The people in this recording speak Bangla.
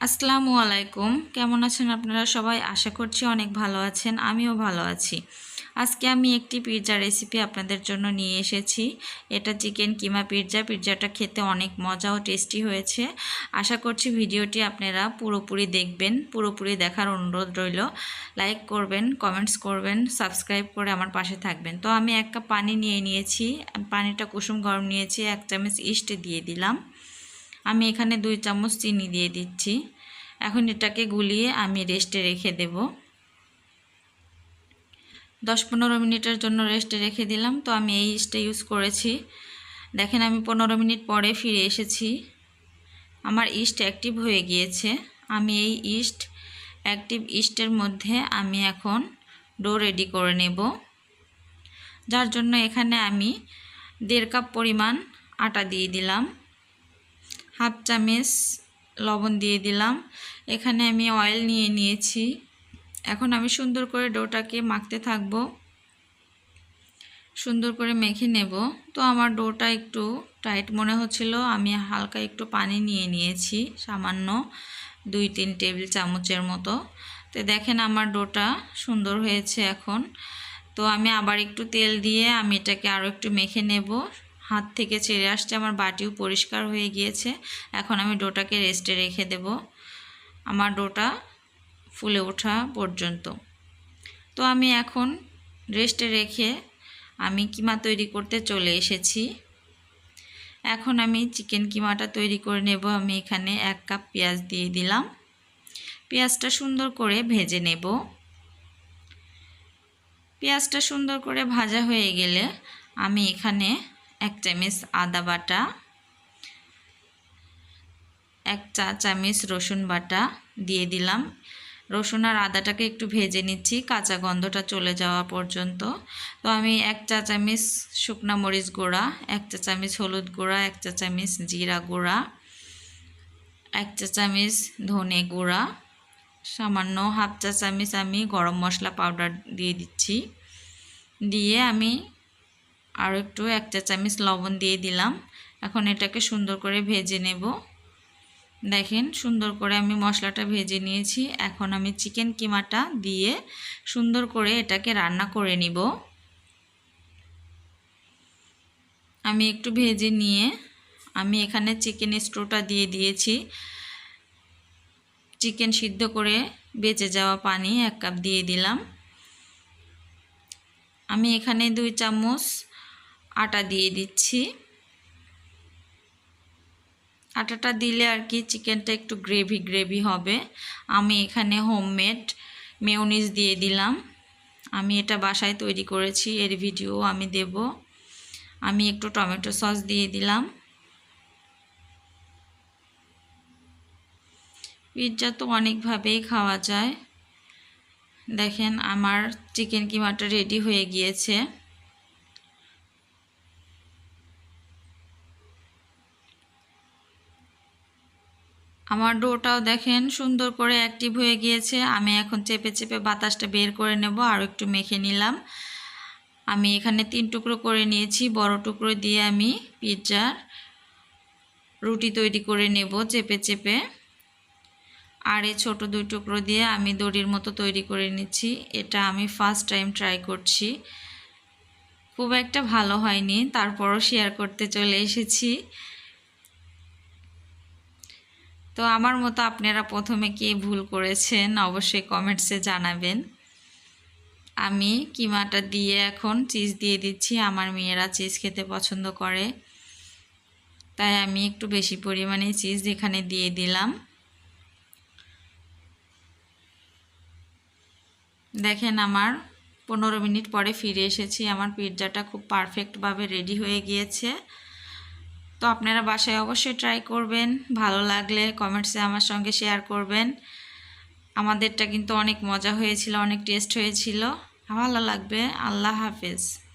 আসসালামু আলাইকুম। কেমন আছেন আপনারা? সবাই আশা করছি অনেক ভালো আছেন। আমিও ভালো আছি। আজকে আমি একটি পিৎজা রেসিপি আপনাদের জন্য নিয়ে এসেছি। এটা চিকেন কিমা পিৎজা পিৎজাটা খেতে অনেক মজা ও টেস্টি হয়েছে। আশা করছি ভিডিওটি আপনারা পুরোপুরি দেখবেন, পুরোপুরি দেখার অনুরোধ রইল। লাইক করবেন কমেন্টস করবেন সাবস্ক্রাইব করে আমার পাশে থাকবেন। তো আমি এক কাপ পানি নিয়ে নিয়েছি। পানিটা কুসুম গরম নিয়েছি, এক চামচ ইস্ট দিয়ে দিলাম। আমি এখানে দুই চামচ চিনি দিয়ে দিচ্ছি। এখন এটাকে গুলিয়ে আমি রেস্টে রেখে দেব। দশ পনেরো মিনিটের জন্য রেস্টে রেখে দিলাম। তো আমি এই ইস্টটা ইউজ করেছি। দেখেন আমি পনেরো মিনিট পরে ফিরে এসেছি। আমার ইস্ট অ্যাক্টিভ হয়ে গিয়েছে। আমি এই ইস্ট অ্যাক্টিভ ইস্টের মধ্যে আমি এখন ডো রেডি করে নেব। যার জন্য এখানে আমি দেড় কাপ পরিমাণ আটা দিয়ে দিলাম। হাফ চামচ লবণ দিয়ে দিলাম। এখানে আমি অয়েল নিয়ে নিয়েছি। এখন আমি সুন্দর করে ডোটাকে মাখতে থাকব। সুন্দর করে মেখে নেব। তো আমার ডোটা একটু টাইট মনে হচ্ছিল। আমি হালকা একটু পানি নিয়ে নিয়েছি, সামান্য দুই তিন টেবিল চামচের মতো। তো দেখেন আমার ডোটা সুন্দর হয়েছে এখন। তো আমি আবার একটু তেল দিয়ে আমি এটাকে আরও একটু মেখে নেব। হাত থেকে ছেড়ে আসছে, আমার বাটিও পরিষ্কার হয়ে গিয়েছে। এখন আমি ডোটাকে রেস্টে রেখে দেব। আমার ডোটা ফুলে ওঠা পর্যন্ত। তো আমি এখন রেস্টে রেখে আমি কিমা তৈরি করতে চলে এসেছি। এখন আমি চিকেন কিমাটা তৈরি করে নেব। আমি এখানে এক কাপ পেঁয়াজ দিয়ে দিলাম। পেঁয়াজটা সুন্দর করে ভেজে নেব। পেঁয়াজটা সুন্দর করে ভাজা হয়ে গেলে আমি এখানে এক চামচ আদা বাটা, এক চা চামচ রসুন বাটা দিয়ে দিলাম। রসুন আর আদাটাকে একটু ভেজে নিচ্ছি, কাঁচা গন্ধটা চলে যাওয়া পর্যন্ত। তো আমি এক চা চামচ শুকনা মরিচ গুঁড়া, এক চা চামচ হলুদ গুঁড়া, এক চা চামচ জিরা গুঁড়া, এক চা চামচ ধনে গুঁড়া, সামান্য হাফ চা চামচ আমি গরম মশলা পাউডার দিয়ে দিচ্ছি। দিয়ে আমি আরও একটু এক চা চামচ লবণ দিয়ে দিলাম। এখন এটাকে সুন্দর করে ভেজে নেব। দেখেন, সুন্দর করে আমি মশলাটা ভেজে নিয়েছি। এখন আমি চিকেন কিমাটা দিয়ে সুন্দর করে এটাকে রান্না করে নিব। আমি একটু ভেজে নিয়ে আমি এখানে চিকেন স্টোটা দিয়ে দিয়েছি। চিকেন সিদ্ধ করে বেঁচে যাওয়া পানি এক কাপ দিয়ে দিলাম। আমি এখানে দুই চামচ আটা দিয়ে দিচ্ছি। আটাটা দিলে আর কি চিকেনটা একটু গ্রেভি গ্রেভি হবে। আমি এখানে হোমমেড মেয়নিজ দিয়ে দিলাম। আমি এটা বাসায় তৈরি করেছি, এর ভিডিও আমি দেব। আমি একটু টমেটো সস দিয়ে দিলাম। পিৎজা তো অনেকভাবেই খাওয়া যায়। দেখেন আমার চিকেন কিমাটা রেডি হয়ে গিয়েছে। আমার ডোটাও দেখেন সুন্দর করে অ্যাক্টিভ হয়ে গিয়েছে। আমি এখন চেপে চেপে বাতাসটা বের করে নেব আর একটু মেখে নিলাম। আমি এখানে তিন টুকরো করে নিয়েছি, বড় টুকরো দিয়ে আমি পিৎজার রুটি তৈরি করে নেব চেপে চেপে। আর এই ছোটো দুই টুকরো দিয়ে আমি দড়ির মতো তৈরি করে নিচ্ছি। এটা আমি ফার্স্ট টাইম ট্রাই করছি। খুব একটা ভালো হয়নি, তারপরও শেয়ার করতে চলে এসেছি। তো আমার মতো আপনারা প্রথমে কে ভুল করেছেন অবশ্যই কমেন্টসে জানাবেন। আমি কিমাটা দিয়ে এখন চিজ দিয়ে দিচ্ছি, আমার মেয়েরা চিজ খেতে পছন্দ করে। তাই আমি একটু বেশি পরিমাণে চিজ এখানে দিয়ে দিলাম। দেখেন আমার পনেরো মিনিট পরে ফিরে এসেছি, আমার পিৎজাটা খুব পারফেক্টভাবে রেডি হয়ে গিয়েছে। তো আপনারা বাসায় অবশ্যই ট্রাই করবেন। ভালো লাগলে কমেন্টসে আমার সঙ্গে শেয়ার করবেন। আমাদেরটা কিন্তু অনেক মজা হয়েছিল, অনেক টেস্ট হয়েছিল। ভালো লাগবে। আল্লাহ হাফেজ।